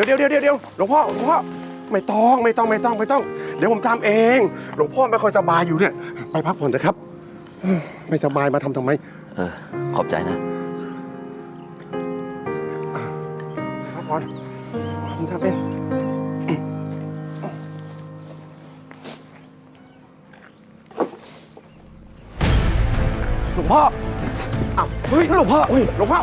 โอ้ยเดี๋ยวเดี๋ยวเดี๋ยวเดี๋ยวหลวงพ่อหลวงพ่อไม่ต้องไม่ต้องไม่ต้องไม่ต้อง เดี๋ยวผมทำเอง หลวงพ่อไม่ค่อยสบายอยู่เนี่ย ไปพักผ่อนเถอะครับ ไม่สบายมาทำทำไม เออ ขอบใจนะพักผ่อนผมทำเองหลวงพ่ออ้าวเฮ้ยหลวงพ่อเฮ้ยหลวงพ่อ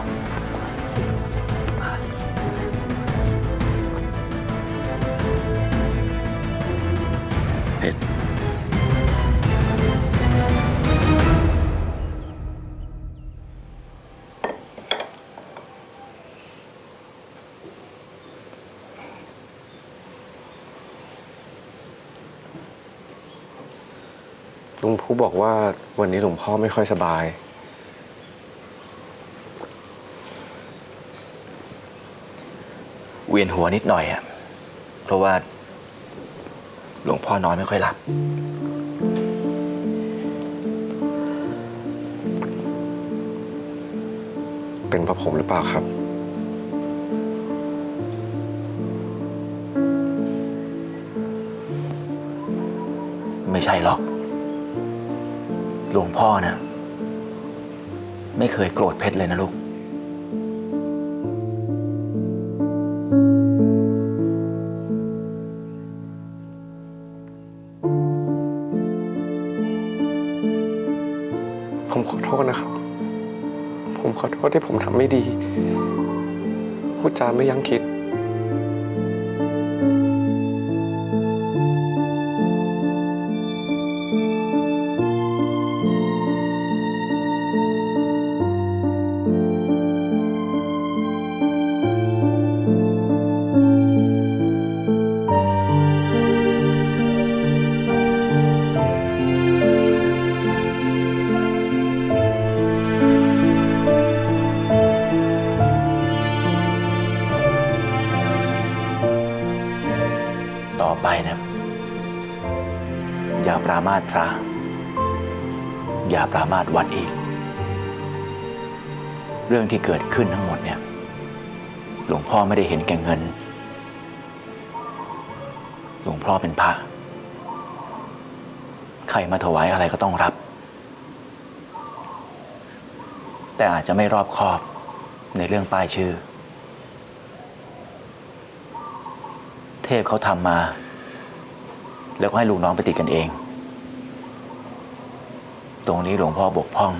ลุงผู้บอกว่าวันนี้หลวงพ่อไม่ค่อยสบาย เวียนหัวนิดหน่อยอะเพราะว่า หลวงพ่อนอนไม่ค่อยหลับ เป็นเพราะผมหรือเปล่าครับ ไม่ใช่หรอก หลวงพ่อนะไม่เคยโกรธเพชรเลยนะลูก ผมขอโทษนะครับ ผมขอโทษที่ผมทำไม่ดี พูดจาไม่ยั้งคิด ต่อไปนะ อย่าปรามาสพระ อย่าปรามาสวัดอีก เรื่องที่เกิดขึ้นทั้งหมดเนี่ย หลวงพ่อไม่ได้เห็นแก่เงิน หลวงพ่อเป็นพระ ใครมาถวายอะไรก็ต้องรับ แต่อาจจะไม่รอบคอบในเรื่องป้ายชื่อ เทพเขาทำมา แล้วก็ให้ลูกน้องไปติดกันเอง ตรงนี้หลวงพ่อบกพร่อง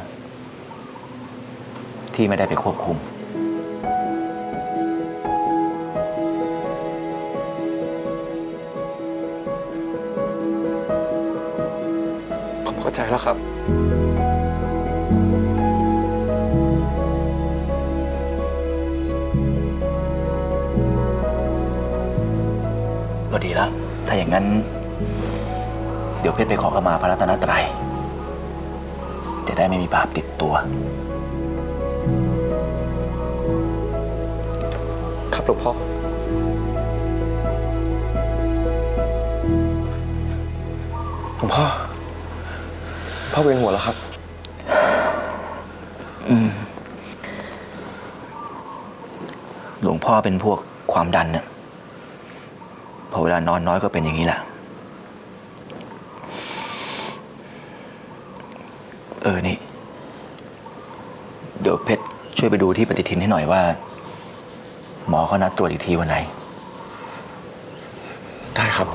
ที่ไม่ได้ไปควบคุม ผมเข้าใจแล้วครับ ก็ดีแล้ว ถ้าอย่างนั้น เดี๋ยวเพชรไปขอขมาพระรัตนตรัย จะได้ไม่มีบาปติดตัว ครับหลวงพ่อ หลวงพ่อ พ่อเวียนหัวแล้วครับ หลวงพ่อเป็นพวกความดันน่ะ พอเวลานอนน้อยก็เป็นอย่างนี้แหละเออนี่ เดี๋ยวเพชรช่วยไปดูที่ปฏิทินให้หน่อยว่า หมอเขานัดตรวจอีกทีวันไหน ได้ครับ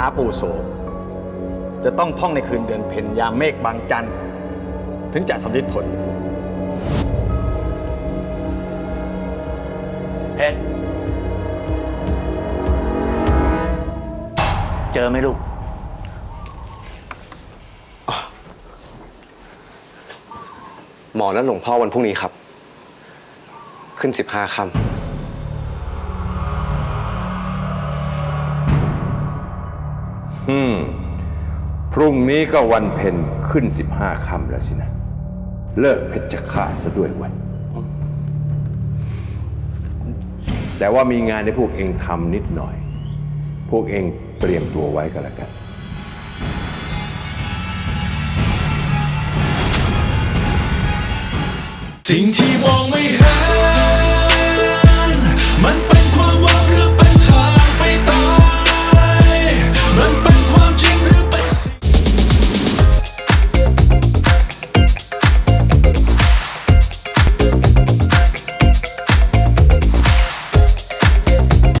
าถาปู่โสมจะต้องท่องในคืนเดือนเพ็ญยามเมฆบางจันทร์ถึงจะสำลิดผล เพชรเจอไหมลูก หมอนัดหลวงพ่อวันพรุ่งนี้ครับ ขึ้นสิบห้าค่ อืม พรุ่งนี้ก็วันเพ็ญขึ้นสิบห้าค่ำแล้วสินะ เลิกเพชฌฆาตซะด้วยวันแต่ว่ามีงานให้พวกเองทำนิดหน่อย พวกเองเตรียมตัวไว้ก็แล้วกัน สิ่งที่มองไม่เห็น